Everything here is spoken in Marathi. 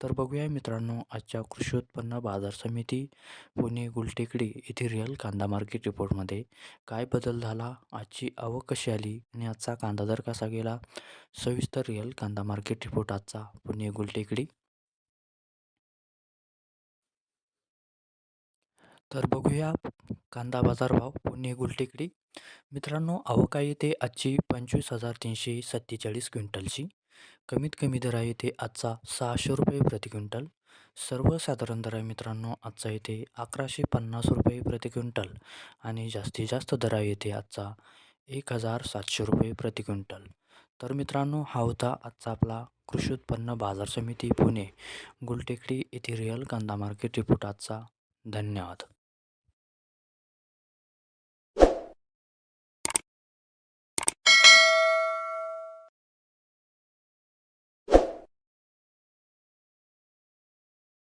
तर बघूया मित्रांनो आजच्या कृषी उत्पन्न बाजार समिती पुणे गुलटेकडी येथे रिअल कांदा मार्केट रिपोर्टमध्ये काय बदल झाला आजची आवक कशी आली आणि आजचा कांदा दर कसा गेला? सविस्तर रिअल कांदा मार्केट रिपोर्ट आजचा पुणे गुलटेकडी. तर बघूया कांदा बाजार भाव पुणे गुलटेकडी. मित्रांनो आवक आहे ते आजची पंचवीस हजार तीनशे सत्तेचाळीस क्विंटलची. कमीत कमी दर आहे ते आजचा सहाशे रुपये प्रति क्विंटल. सर्वसाधारण दर आहे मित्रांनो आजचा येथे अकराशे पन्नास रुपये प्रति क्विंटल आणि जास्तीत जास्त दर आहे येथे आजचा एक हजार सातशे रुपये प्रति क्विंटल. तर मित्रांनो हा होता आजचा आपला कृषी उत्पन्न बाजार समिती पुणे गुलटेकडी येथे रिअल कांदा मार्केट रिपोर्ट आजचा. धन्यवाद.